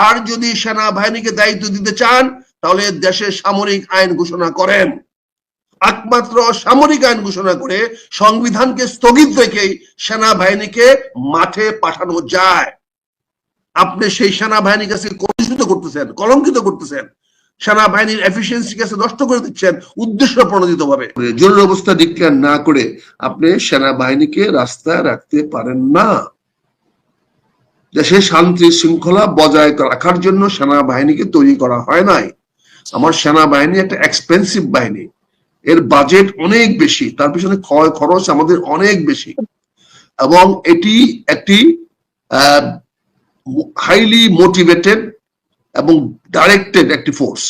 আর যদি সেনাবাহিনীকে দায়িত্ব দিতে চান, তাহলে দেশে সামরিক আইন ঘোষণা করেন। একমাত্র সামরিক আইন ঘোষণা করে সংবিধানকে স্থগিত রেখেই সেনাবাহিনীকে মাঠে পাঠানো যায়। আপনি সেই সেনাবাহিনীর কাছে কলুষিত করতেছেন, কলঙ্কিত করতেছেন। সেনাবাহিনীর এফিসিয়েন্সি কাছে নষ্ট করে দিচ্ছেন, উদ্দেশ্য প্রণোদিত ভাবে জরুরি অবস্থা ডিক্লেয়ার না করে আপনি সেনাবাহিনীকে রাস্তায় রাখতে পারেন না। দেশে শান্তি শৃঙ্খলা বজায় রাখার জন্য সেনাবাহিনীকে তৈরি করা হয় নাই। আমার সেনাবাহিনী একটা এক্সপেন্সিভ বাহিনী। এর বাজেট অনেক বেশি, তার পিছনে ক্ষয় খরচ আমাদের অনেক বেশি। এবং এটি একটি হাইলি মোটিভেটেড এবং ডাইরেক্টেড একটি ফোর্স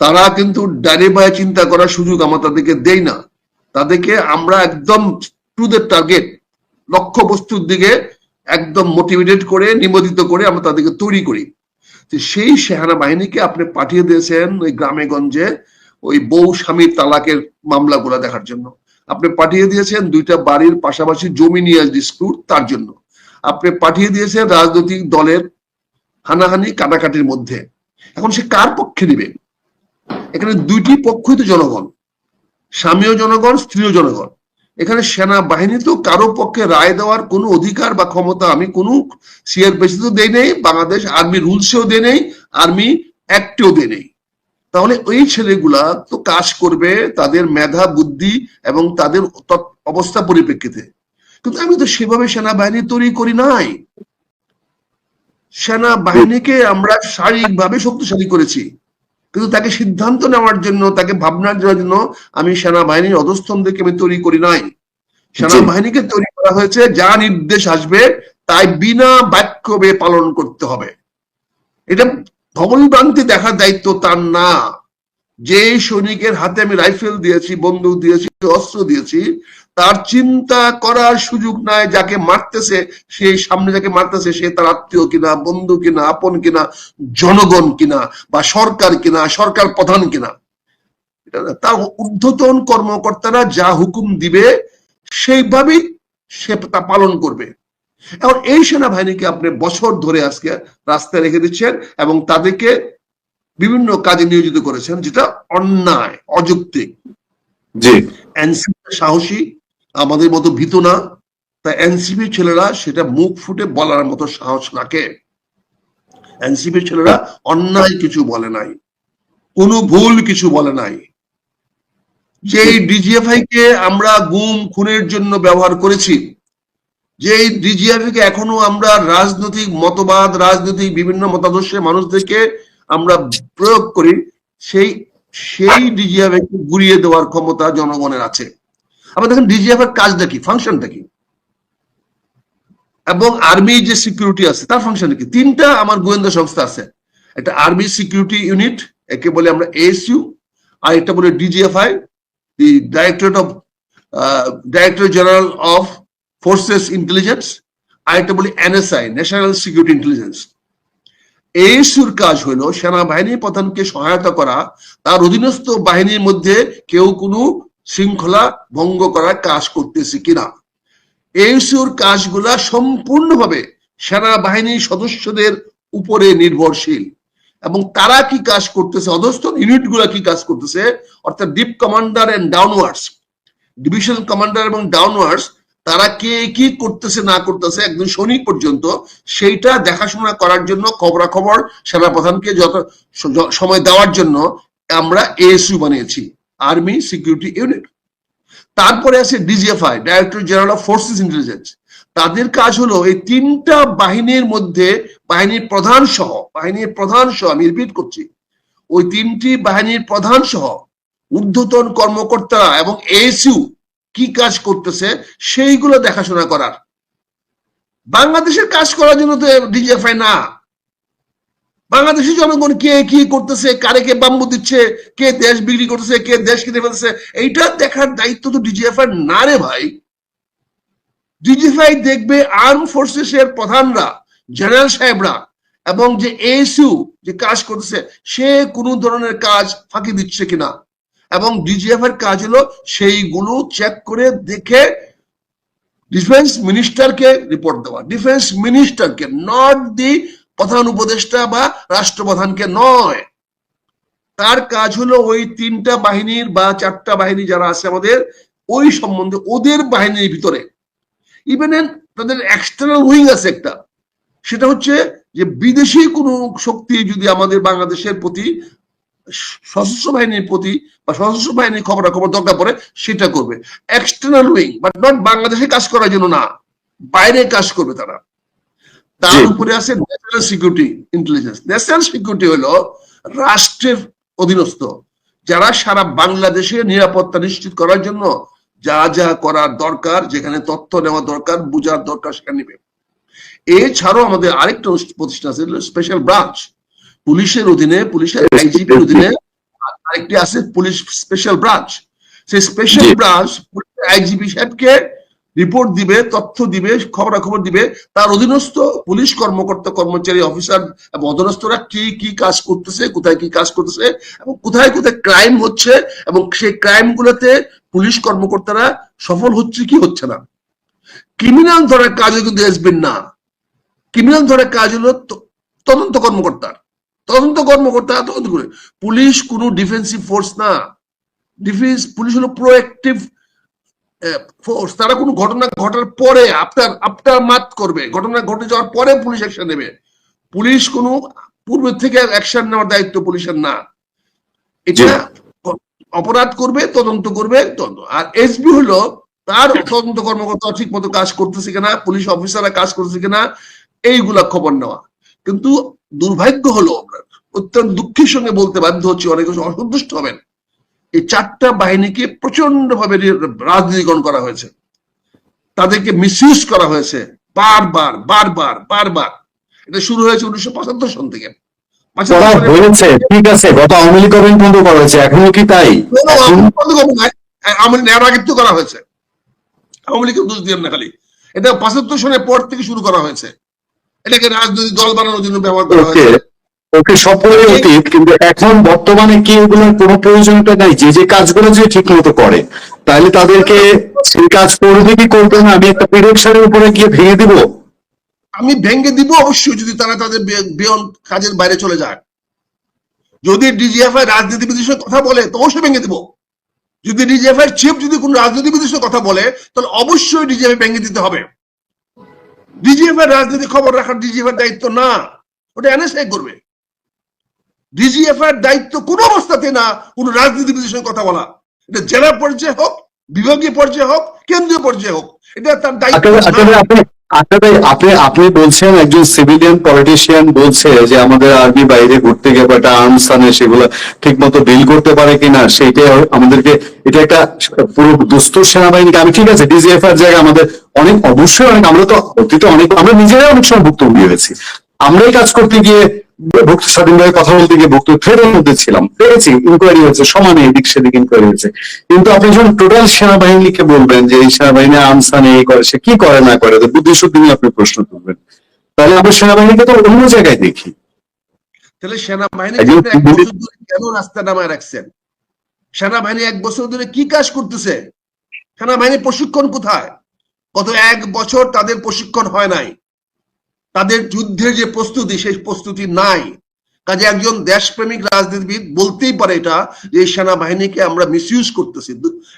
তারা কিন্তু ডাইরে বায়ে চিন্তা করার সুযোগ আমরা তাদেরকে দেই না। তাদেরকে আমরা একদম টু দ্য টার্গেট লক্ষ্য বস্তুর দিকে একদম মোটিভেটেড করে, নিবেদিত করে আমরা তাদেরকে তৈরি করি। সেই সেহানা বাহিনীকে আপনি পাঠিয়ে দিয়েছেন ওই গ্রামে গঞ্জে ওই বউ স্বামীর তালাকের মামলাগুলো দেখার জন্য। আপনি পাঠিয়ে দিয়েছেন দুইটা বাড়ির পাশাপাশি জমি নিয়ে ডিসপিউট তার জন্য। আপনি পাঠিয়ে দিয়েছেন রাজনৈতিক দলের হানাহানি কাটাকাটির মধ্যে। এখন সে কার পক্ষে নিবে? এখানে দুইটি পক্ষই তো জনগণ। স্বামীও জনগণ, স্ত্রীও জনগণ। এখানে সেনাবাহিনী তো কারও পক্ষে রায় দেওয়ার কোনো অধিকার বা ক্ষমতা আমি কোনো সিআর তো দেই নেই, বাংলাদেশ আর্মি রুলসেও দেয় নেই, আর্মি অ্যাক্টেও দেয় নেই। তাহলে ওই ছেলেগুলা তো কাজ করবে তাদের মেধা, বুদ্ধি এবং তাদের অবস্থা পরিপ্রেক্ষিতে। কিন্তু আমি তো সেভাবে সেনাবাহিনী তৈরি করি নাই। সেনাবাহিনীকে আমরা শারীরিকভাবে শক্তিশালী করেছি। কিন্তু তাকে সিদ্ধান্ত নেওয়ার জন্য তাকে ভাবনার জন্য আমি সেনাবাহিনীর অধস্থন থেকে আমি তৈরি করি নাই। সেনাবাহিনীকে তৈরি করা হয়েছে যা নির্দেশ আসবে তাই বিনা বাক্য পালন করতে হবে। এটা ভবনভ্রান্তি দেখার দায়িত্ব তার না। যে সৈনিকের হাতে আমি রাইফেল দিয়েছি বন্দুক দিয়েছি অস্ত্র দিয়েছি তার চিন্তা করার সুযোগ নাই যাকে মারতেছে সে সামনে যাকে মারতেছে সে তার আত্মীয় কিনা বন্ধু কিনা আপন কিনা জনগণ কিনা বা সরকার কিনা সরকার প্রধান কিনা। তার ঊর্ধ্বতন কর্মকর্তারা যা হুকুম দিবে সেইভাবেই সে তা পালন করবে। এখন এই সেনাবাহিনীকে আপনি বছর ধরে আজকে রাস্তায় রেখে দিচ্ছেন এবং তাদেরকে বিভিন্ন কাজে নিয়োজিত করেছেন যেটা অন্যায় অযৌক্তিক। জি। এনসিপি সাহসী আমাদের মতো ভীত না। তাই এনসিপি ছেলেরা সেটা মুখ ফুটে বলার মতো সাহস রাখে এনসিপি ছেলেরা অন্যায় কিছু বলে নাই। কোনো ভুল কিছু বলে নাই। যে ডিজিএফআই কে আমরা গুম, খুনের জন্য ব্যবহার করেছি যে ডিজিএফআই কে এখনও আমরা রাজনৈতিক মতবাদ, রাজনৈতিক বিভিন্ন মতাদর্শের মানুষদেরকে আমরা প্রয়োগ করি, সেই সেই ডিজিএফআই কে গুড়িয়ে দেওয়ার ক্ষমতা জনগণের আছে। আবার দেখেন ডিজিএফ এর কাজটা কি? ফাংশনটা কি? এবং আর্মি যে সিকিউরিটি আছে, তার ফাংশন কি? তিনটা আমার গোয়েন্দা সংস্থা আছে। একটা আর্মি সিকিউরিটি ইউনিট একে বলে আমরা এএসইউ আর একটা বলে DGFI the directorate of director general of forces intelligence আর একটা বলি এনএসআই ন্যাশনাল সিকিউরিটি ইন্টেলিজেন্স এএসইউর কাজ হলো সেনাবাহিনী প্রধানকে সহায়তা করা, তার অধীনস্থ বাহিনীর মধ্যে কেউ কোনো শৃঙ্খলা ভঙ্গ করার কাজ করতেছে কিনা? এইসুর কাজগুলা সম্পূর্ণভাবে সেনাবাহিনীর সদস্যদের উপরে নির্ভরশীল। এবং তারা কি কাজ করতেছে? অধস্থ ইউনিটগুলা কি কাজ করতেছে? অর্থাৎ div commander and downwards. Division commander এবং ডাউনওয়ার্ডস, তারা কে কি করতেছে, না করতেছে একদম শনি পর্যন্ত, সেইটা দেখাশোনা করার জন্য খবরাখবর সেনাপ্রধানকে যত সময় দেওয়ার জন্য আমরা এএসইউ বানিয়েছি। আর্মি সিকিউরিটি ইউনিট তারপরে আছে DGFI director general of forces intelligence তাদের কাজ হলো এই তিনটা বাহিনীর মধ্যে, বাহিনীর প্রধান সহ, বাহিনীর প্রধান সহ, আমি রিপিট করছি, ওই তিনটি বাহিনীর প্রধান সহ, ঊর্ধ্বতন কর্মকর্তা এবং এএসইউ কি কাজ করতেছে সেইগুলো দেখাশোনা করার। বাংলাদেশের কাজ করার জন্য তো ডিজিএফআই না। বাংলাদেশের জনগণ কে কি করতেছে, কারে কে বাম্বু দিচ্ছে, কে দেশ বিক্রি করতেছে, কে দেশ কিনে ফেলতেছে, এইটা দেখার দায়িত্ব তো ডিজিএফআই না রে ভাই। ডিজিএফআই দেখবে আর্ম ফোর্সেস এর প্রধানরা জেনারেল সাহেবরা এবং যে এসইউ যে কাজ করতেছে, সে কোন ধরনের কাজ ফাঁকি দিচ্ছে কিনা। এবং ডিজিএফ এর কাজ হলো সেইগুলো চেক করে দেখে ডিফেন্স মিনিস্টারকে রিপোর্ট দেওয়া। ডিফেন্স মিনিস্টারকে নট দি প্রধান উপদেষ্টা বা রাষ্ট্রপ্রধানকে নয়। তার কাজ হলো ওই তিনটা বাহিনীর বা চারটা বাহিনী যারা আছে আমাদের, ওই সম্বন্ধে ওদের বাহিনীর ভিতরে। ইভেন তাদের এক্সটার্নাল উইং আছে একটা। সেটা হচ্ছে যে বিদেশি কোনো শক্তি যদি আমাদের বাংলাদেশের প্রতি, সশস্ত্র বাহিনীর প্রতি বা সশস্ত্র বাহিনীর খবরাখবর দরকার পড়ে, সেটা করবে। এক্সটার্নাল উইং বাট নট বাংলাদেশে কাজ করার জন্য না। বাইরে কাজ করবে তারা। তার উপরে আছে national security intelligence national security হলো রাষ্ট্রের অধীনস্থ যারা সারা বাংলাদেশে নিরাপত্তা নিশ্চিত করার জন্য যা যা করার দরকার যেখানে তথ্য নেওয়া দরকার বোঝার দরকার সেখানে নেবে। এছাড়াও আমাদের আরেকটা প্রতিষ্ঠান আছে স্পেশাল ব্রাঞ্চ পুলিশের অধীনে পুলিশের আইজিপির অধীনে আরেকটি আছে পুলিশ স্পেশাল ব্রাঞ্চ সেই স্পেশাল। ব্রাঞ্চ আইজিপি সাহেবকে রিপোর্ট দিবে, তথ্য দিবে, খবরাখবর দিবে। তার অধীনস্থ পুলিশ কর্মকর্তা, কর্মচারী, অফিসার এবং অধীনস্থরা কি কি কাজ করতেছে, কোথায় কি কাজ করতেছে এবং কোথায় কোথায় ক্রাইম হচ্ছে এবং সেই ক্রাইম গুলোতে পুলিশ কর্মকর্তারা সফল হচ্ছে কি হচ্ছে না। ক্রিমিনাল ধরার কাজও কিন্তু এসবেন না। ক্রিমিনাল ধরার কাজ হলো তদন্ত কর্মকর্তার। তদন্ত কর্মকর্তা তদন্ত করে। পুলিশ কোনো ডিফেন্সিভ ফোর্স না। ডিফেন্স পুলিশ হলো প্রোয়েক্টিভ ফোর্স তারা কোনো ঘটনা ঘটার পরে আফটার আফটার মাত করবে। ঘটনা ঘটে যাওয়ার পরে পুলিশ অ্যাকশন নেবে। পুলিশ কোনো পূর্ব থেকে অ্যাকশন নেওয়ার দায়িত্ব পুলিশের না। এটা অপরাধ করবে তদন্ত করবে তদন্ত। আর এসবি হলো তার তদন্ত কর্মকর্তা ঠিক মতো কাজ করতেছে কিনা পুলিশ অফিসাররা কাজ করতেছে কিনা এইগুলা খবর নেওয়া। কিন্তু দুর্ভাগ্য হলো অত্যন্ত দুঃখের সঙ্গে বলতে বাধ্য হচ্ছি অনেক অসন্তুষ্ট হবেন। এই চারটা বাহিনীকে প্রচণ্ড ভাবে রাজনীতিকরণ করা হয়েছে। তাদেরকে মিসইউজ করা হয়েছে। বারবার বারবার বারবার। এটা শুরু হয়েছে উনিশশো পঁচাত্তর সন থেকে। হয়েছে ঠিক আছে গত আওয়ামী লীগ বন্ধ করা হয়েছে এখনও কি তাই? এখন আওয়ামী লীগ আগে তো করা হয়েছে। আওয়ামী লীগের দোষ দিয়ে না খালি। এটা পঁচাত্তর সনের পর থেকে শুরু করা হয়েছে। এটাকে রাজনৈতিক দল বানানোর জন্য ব্যবহার করা হয়েছে। ওকে সবগুলোই অতীত কিন্তু এখন বর্তমানে কি এগুলোর কোনো প্রয়োজনটা নাই যে যে কাজগুলো যে ঠিক মতো করে তাহলে তাদেরকে সেই কাজ করবে কি করবে না আমি একটা প্রিডিকশনের উপরে গিয়ে ভেঙে দিব? আমি ভেঙে দিব অবশ্যই যদি তারা তাদের বিয়ন্ড কাজের বাইরে চলে যায়। যদি ডিজিএফআই রাজনীতিবিদের সঙ্গে কথা বলে তো অবশ্যই ভেঙে দিব। যদি ডিজিএফআই চিফ যদি কোন রাজনীতিবিদের সঙ্গে কথা বলে তাহলে অবশ্যই ডিজিএফআই ভেঙে দিতে হবে। ডিজিএফআই রাজনীতি খবর রাখার ডিজিএফআই দায়িত্ব না। ওটা এনএসআই করবে। ডিজিএফআই দায়িত্ব কোন অবস্থাতে না কোন রাজনীতিবিদের সঙ্গে কথা বলা। এটা জেলা পর্যায়ে হোক বিভাগীয় পর্যায়ে হোক কেন্দ্রীয় পর্যায়ে হোক এটা তার দায়িত্ব আপনি আপনি বলছেন একজন সিভিলিয়ান পলিটিশিয়ান বলছে যে আমাদের আর্মি বাইরে ঘুরতে গিয়ে বা একটা আর্মস আনে সেগুলো ঠিক মতো ডিল করতে পারে কিনা সেইটা আমাদেরকে এটা একটা পুরো দুস্তর সেনাবাহিনীকে। আমি ঠিক আছে ডিজিএফ এর জায়গায় আমাদের অনেক অবশ্যই অনেক আমরা তো অতীতে অনেক আমরা নিজেরাই অনেক সময় ভুক্তভোগী হয়েছি। আমরাই কাজ করতে গিয়ে ভুক্ত স্বাধীনভাবে কথা বলতে গিয়ে ভুক্ত থ্রেডের মধ্যে ছিলাম। পেরেছি ইনকোয়ারি হয়েছে সমানে এদিক সেদিক ইনকোয়ারি হয়েছে কিন্তু আপনি যখন টোটাল সেনাবাহিনীকে বলবেন যে এই সেনাবাহিনী আমসানে এই করে সে কি করে না করে বুদ্ধি শুদ্ধি নিয়ে আপনি প্রশ্ন তুলবেন তাহলে আমরা সেনাবাহিনীকে তো অন্য জায়গায় দেখি। তাহলে সেনাবাহিনী কেন রাস্তা নামায় রাখছেন? সেনাবাহিনী এক বছর ধরে কি কাজ করতেছে? সেনাবাহিনীর প্রশিক্ষণ কোথায়? গত এক বছর তাদের প্রশিক্ষণ হয় নাই। তাদের যুদ্ধের যে প্রস্তুতি, সেই প্রস্তুতি নাই। কাজে একজন দেশপ্রেমিক রাজনীতিবিদ বলতেই পারে এটা, যে এই সেনাবাহিনীকে আমরা মিসইউজ করতেছি।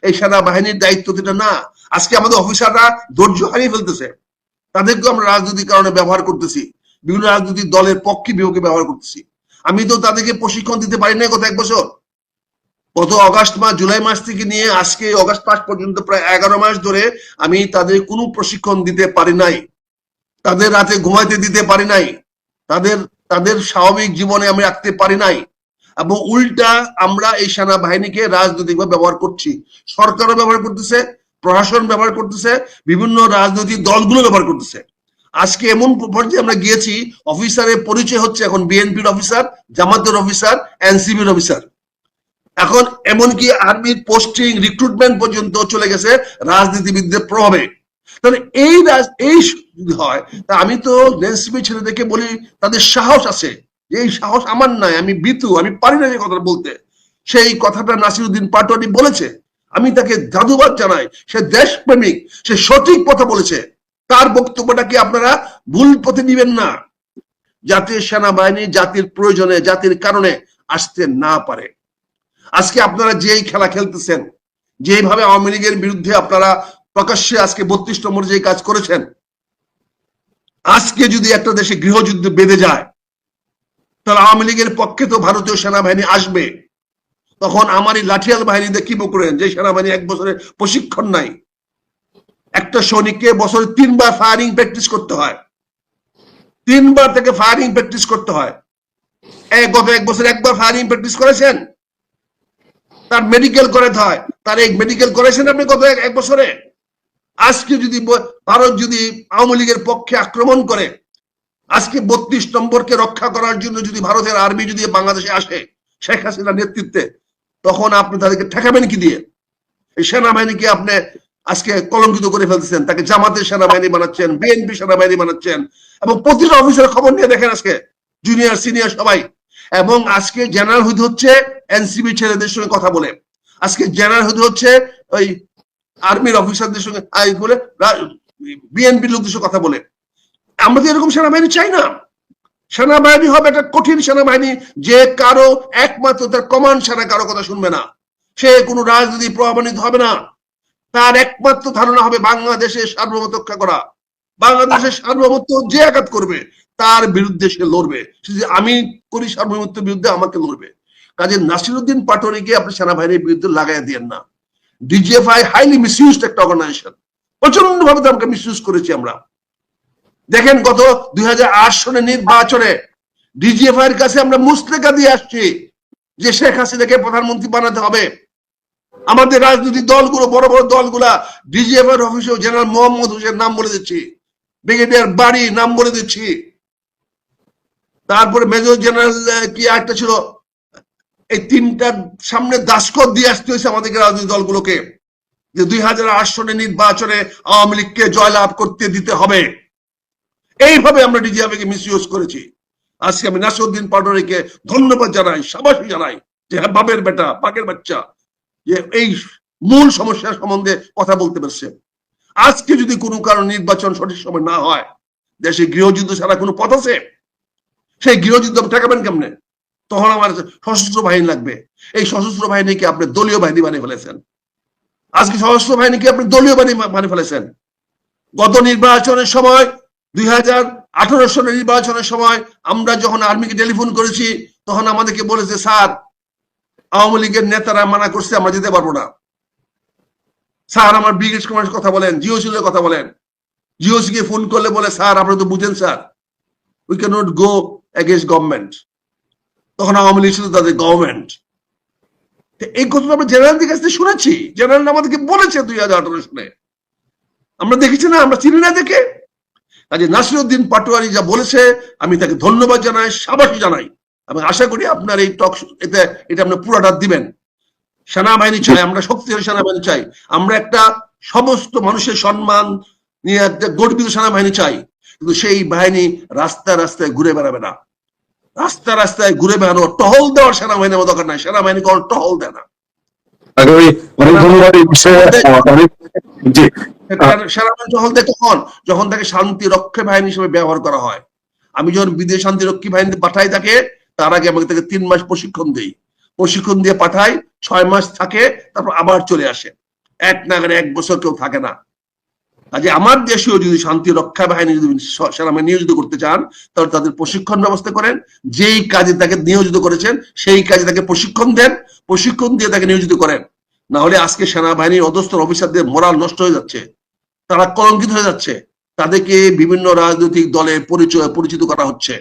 এই সেনাবাহিনীর দায়িত্ব এটা না। আজকে আমাদের অফিসাররা ধৈর্য হারিয়ে ফেলতেছে। তাদেরকে আমরা রাজনৈতিক কারণে ব্যবহার করতেছি। বিভিন্ন রাজনৈতিক দলের পক্ষে বিপক্ষে ব্যবহার করতেছি। আমি তো তাদেরকে প্রশিক্ষণ দিতে পারি নাই গত এক বছর। গত অগাস্ট মাস, জুলাই মাস থেকে নিয়ে আজকে অগাস্ট মাস পর্যন্ত প্রায় এগারো মাস ধরে আমি তাদের কোনো প্রশিক্ষণ দিতে পারি নাই। তাদের রাতে ঘুমাইতে দিতে পারি নাই। তাদের তাদের স্বাভাবিক জীবনে আমি রাখতে পারি নাই। এবং উল্টা আমরা এই সেনাবাহিনীকে রাজনৈতিকভাবে ব্যবহার করছি। সরকারও ব্যবহার করতেছে, প্রশাসন ব্যবহার করতেছে, বিভিন্ন রাজনৈতিক দলগুলো ব্যবহার করতেছে। আজকে এমন পর্যায়ে আমরা গিয়েছি, অফিসারের পরিচয় হচ্ছে এখন বিএনপির অফিসার, জামাতের অফিসার এনসিবির অফিসার। এখন এমনকি আর্মির পোস্টিং, রিক্রুটমেন্ট পর্যন্ত চলে গেছে রাজনীতিবিদদের প্রভাবে। তাহলে এই এই যদি হয়। তা আমি তো এনসিবি ছেলেদেরকে বলি, তাদের সাহস আছে। যে এই সাহস আমার নাই, আমি বিতু আমি পারি না যে কথাটা বলতে। সেই কথাটা নাসিরুদ্দিন পাটোয়ারি বলেছে। আমি তাকে জাদুবাদ জানাই। সে দেশপ্রেমিক, সে সঠিক কথা বলেছে। তার বক্তব্যটাকে আপনারা ভুল পথে নিবেন না? জাতীয় সেনাবাহিনী জাতির প্রয়োজনে, জাতির কারণে আসতে না পারে। আজকে আপনারা যেই খেলা খেলতেছেন যেভাবে আওয়ামী লীগের বিরুদ্ধে আপনারা প্রকাশ্যে আজকে বত্রিশ নম্বর যে কাজ করেছেন, আজকে যদি একটা দেশে গৃহযুদ্ধ বেঁধে যায়, তাহলে আওয়ামী লীগের পক্ষে তো ভারতীয় সেনাবাহিনী আসবে। তখন আমার এই লাঠিয়াল বাহিনীতে কি করেন যে সেনাবাহিনী এক বছরে প্রশিক্ষণ নাই। একটা সৈনিককে বছরে তিনবার ফায়ারিং প্র্যাকটিস করতে হয়। তিনবার থেকে ফায়ারিং প্র্যাকটিস করতে হয়। এক গত এক বছর একবার ফায়ারিং প্র্যাকটিস করেছেন? তার মেডিকেল করাতে হয়। তার এই মেডিকেল করেছেন আপনি গত এক- এক বছরে? আজকে যদি ভারত যদি আওয়ামী লীগের পক্ষে আক্রমণ করে, আজকে বত্রিশ নম্বরকে রক্ষা করার জন্য যদি ভারতের আর্মি যদি বাংলাদেশে আসে, শেখ হাসিনার নেতৃত্বে, তখন আপনি তাদেরকে ঠেকাবেন কি দিয়ে? এই সেনাবাহিনীকে আপনি আজকে কলঙ্কিত করে ফেলতেছেন। তাকে জামাতের সেনাবাহিনী বানাচ্ছেন, বিএনপি সেনাবাহিনী বানাচ্ছেন এবং প্রতিটা অফিসের খবর নিয়ে দেখেন আজকে জুনিয়র সিনিয়র সবাই। এবং আজকে জেনারেল হুদ হচ্ছে এনসিবি ছেলেদের সঙ্গে কথা বলে। আজকে জেনারেল হুদ হচ্ছে ওই আর্মির অফিসারদের সঙ্গে আই বলে বিএনপির লোকদের সঙ্গে কথা বলে। আমরা তো এরকম সেনাবাহিনী চাই না। সেনাবাহিনী হবে একটা কঠিন সেনাবাহিনী, যে কারও একমাত্র তার কমান্ড ছাড়া কারও কথা শুনবে না। সে কোনো রাজনীতি প্রভাবান্বিত হবে না। তার একমাত্র ধারণা হবে বাংলাদেশের সার্বভৌমত্ব রক্ষা করা। বাংলাদেশের সার্বভৌমত্ব যে আঘাত করবে, তার বিরুদ্ধে সে লড়বে। সে আমি করি সার্বভৌমত্বের বিরুদ্ধে, আমাকে লড়বে। কাজে নাসিরুদ্দিন পাটোয়ারিকে আপনি সেনাবাহিনীর বিরুদ্ধে লাগাই দিয়েন না। ডিজিএফআই হাইলি মিসইউজড একটা অর্গানাইজেশন প্রচণ্ড ভাবে তাকে মিসইউজ করেছি আমরা। দেখেন গত দুই সনে নির্বাচনে ডিজিএফআই এর কাছে আমরা মুসলেকা দিয়ে আসছি যে শেখ হাসিনাকে প্রধানমন্ত্রী বানাতে হবে। আমাদের রাজনৈতিক দলগুলো, বড় বড় দলগুলা ডিজিএফ এর অফিসে জেনারেল মোহাম্মদ হোসেন নাম বলে দিচ্ছি। ব্রিগেডিয়ার বাড়ি নাম বলে দিচ্ছি। তারপরে মেজর জেনারেল কি একটা ছিল? এই তিনটার সামনে দাসকত দিয়ে আসতে হয়েছে আমাদেরকে রাজনৈতিক দলগুলোকে যে দুই হাজার আট সনে নির্বাচনে আওয়ামী লীগকে জয়লাভ করতে দিতে হবে। এইভাবে আমরা ডিজিএফ কে মিস ইউজ করেছি। আজকে আমি নাসিরউদ্দিন পাটোয়ারিকে ধন্যবাদ জানাই, সাবাসী জানাই যে হ্যাঁ বাপের বেটা পাকের বাচ্চা, যে এই মূল সমস্যার সম্বন্ধে কথা বলতে পারছে। আজকে যদি কোনো কারণ নির্বাচন সঠিক সময় না হয়, দেশে গৃহযুদ্ধ ছাড়া কোনো পথ আছে? সেই গৃহযুদ্ধ ঠেকাবেন কেমনে? তখন আমার সশস্ত্র বাহিনী লাগবে। এই সশস্ত্র বাহিনীকে আপনি দলীয় বাহিনী বানিয়ে ফেলেছেন? আজকে সশস্ত্র বাহিনীকে আপনি দলীয় বাহিনী বানিয়ে ফেলেছেন? গত নির্বাচনের সময়, দুই হাজার আঠারো সালের নির্বাচনের সময় আমরা যখন আর্মিকে টেলিফোন করেছি, তখন আমাদেরকে বলেছে, স্যার, আওয়ামী লীগের নেতারা মানা করছে, আমরা যেতে পারব না। স্যার, আমার ব্রিগেড কমান্ডার কথা বলেন জিও জিওসিলের কথা বলেন। জিওসি কে ফোন করলে বলে, স্যার আপনারা তো বুঝেন, sir we can not go against government তখন আওয়ামী লীগ ছিল তাদের গভর্নমেন্ট এই কথাটা আমরা জেনারেলদের কাছ থেকে শুনেছি। জেনারেল আমাদেরকে বলেছে দুই হাজার আঠারো সালে। আমরা দেখেছি না, আমরা চিনি না দেখে কাজে নাসিরুদ্দিন পাটোয়ারি যা বলেছে, আমি তাকে ধন্যবাদ জানাই সাবাসী জানাই। আমি আশা করি আপনার এই টক এতে, এটা আপনি পুরোটা দিবেন। সেনাবাহিনী চাই, আমরা শক্তিশালী সেনাবাহিনী চাই। আমরা একটা সমস্ত মানুষের সম্মান নিয়ে একটা গর্বিত সেনাবাহিনী চাই। কিন্তু সেই বাহিনী রাস্তায় রাস্তায় ঘুরে বেড়াবে না। রাস্তা রাস্তায় ঘুরে বেড়ানো টহল দেওয়ার সেনাবাহিনীর মতো দরকার নাই। সেনাবাহিনী কোনো টহল দেয় না। সেনাবাহিনী টহল দেয়। তখন যখন তাকে শান্তি রক্ষা বাহিনী হিসেবে ব্যবহার করা হয়। আমি যখন বিদেশ শান্তি রক্ষী বাহিনীতে পাঠাই তাকে তার আগে আমাকে তাকে তিন মাস প্রশিক্ষণ দেই। প্রশিক্ষণ দিয়ে পাঠাই ছয় মাস থাকে তারপর আবার চলে আসে। এক নাগারে এক বছর কেউ থাকে না। কাজে আমার দেশেও যদি শান্তি রক্ষা বাহিনী যদি সেনাবাহিনী নিয়োজিত করতে চান, তাহলে তাদের প্রশিক্ষণ ব্যবস্থা করেন। যেই কাজে তাকে নিয়োজিত করেছেন, সেই কাজে তাকে প্রশিক্ষণ দেন, প্রশিক্ষণ দিয়ে তাকে নিয়োজিত করেন। না হলে আজকে সেনাবাহিনীর অধস্তর অফিসারদের মোরাল নষ্ট হয়ে যাচ্ছে। তারা কলঙ্কিত হয়ে যাচ্ছে। তাদেরকে বিভিন্ন রাজনৈতিক দলে পরিচয় পরিচিত করা হচ্ছে।